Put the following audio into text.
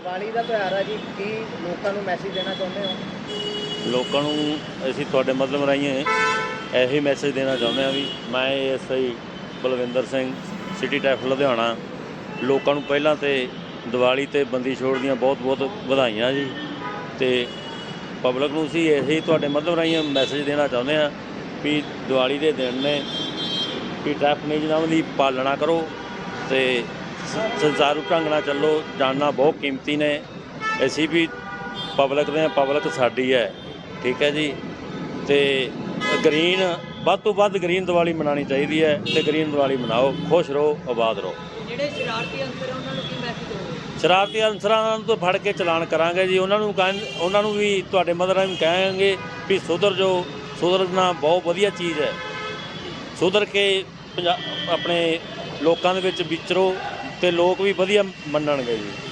ਦੀਵਾਲੀ ਦਾ ਤਿਉਹਾਰ ਹੈ ਜੀ, ਕੀ ਲੋਕਾਂ ਨੂੰ ਮੈਸੇਜ ਦੇਣਾ ਚਾਹੁੰਦੇ ਹੋ? ਲੋਕਾਂ ਨੂੰ ਅਸੀਂ ਤੁਹਾਡੇ ਮਤਲਬ ਰਾਹੀਂ ਇਹੀ ਮੈਸੇਜ ਦੇਣਾ ਚਾਹੁੰਦੇ ਹਾਂ ਵੀ ਮੈਂ ਐਸਆਈ ਬਲਵਿੰਦਰ ਸਿੰਘ ਸਿਟੀ ਟੈਫ ਲੁਧਿਆਣਾ, ਲੋਕਾਂ ਨੂੰ ਪਹਿਲਾਂ ਤੇ ਦੀਵਾਲੀ ਤੇ ਬੰਦੀ ਛੋੜ ਦੀਆਂ ਬਹੁਤ-ਬਹੁਤ ਵਧਾਈਆਂ ਜੀ ਤੇ ਪਬਲਿਕ ਨੂੰ ਅਸੀਂ ਇਹੀ ਤੁਹਾਡੇ ਮਤਲਬ ਰਾਹੀਂ ਮੈਸੇਜ ਦੇਣਾ ਚਾਹੁੰਦੇ ਹਾਂ ਵੀ ਦੀਵਾਲੀ ਦੇ ਦਿਨ ਨੇ ਵੀ ਟ੍ਰੈਫਿਕ ਨਿਯਮਾਂ ਦੀ ਪਾਲਣਾ ਕਰੋ ਤੇ ਸ- ਸੰਚਾਰੂ ਢੰਗ ਨਾਲ ਚੱਲੋ ਜਾਨਣਾ ਬਹੁਤ ਕੀਮਤੀ ਨੇ। ਅਸੀਂ ਵੀ ਪਬਲਿਕ ਦੇ ਪਬਲਿਕ ਸਾਡੀ ਹੈ ਠੀਕ ਹੈ ਜੀ। ਤੇ ਗ੍ਰੀਨ ਵੱਧ ਤੋਂ ਵੱਧ ਗ੍ਰੀਨ ਦੀਵਾਲੀ ਮਨਾਉਣੀ ਚਾਹੀਦੀ ਹੈ ਤੇ ਗ੍ਰੀਨ ਦੀਵਾਲੀ ਮਨਾਓ ਖੁਸ਼ ਰਹੋ ਆਬਾਦ ਰਹੋ। ਜਿਹੜੇ ਸ਼ਰਾਰਤੀ ਅੰਸਰ ਉਹਨਾਂ ਨੂੰ ਕੀ ਮੈਸੇਜ ਦਿਓਗੇ ਸ਼ਰਾਰਤੀ ਅਨਸਰਾਂ ਨੂੰ ਤਾਂ ਫੜ ਕੇ ਚਲਾਨ ਕਰਾਂਗੇ ਜੀ। ਉਹਨਾਂ ਨੂੰ ਉਹਨਾਂ ਨੂੰ ਵੀ ਤੁਹਾਡੇ ਮਦਰਾਂ ਨੂੰ ਕਹਾਂਗੇ ਵੀ ਸੁਧਰ ਜੋ ਸੁਧਰਨਾ ਬਹੁਤ ਵਧੀਆ ਚੀਜ਼ ਹੈ। ਸੁਧਰ ਕੇ ਆਪਣੇ ਲੋਕਾਂ ਦੇ ਵਿੱਚ ਵਿਚਰੋ ਤੇ ਲੋਕ ਵੀ ਵਧੀਆ ਮੰਨਣਗੇ ਜੀ।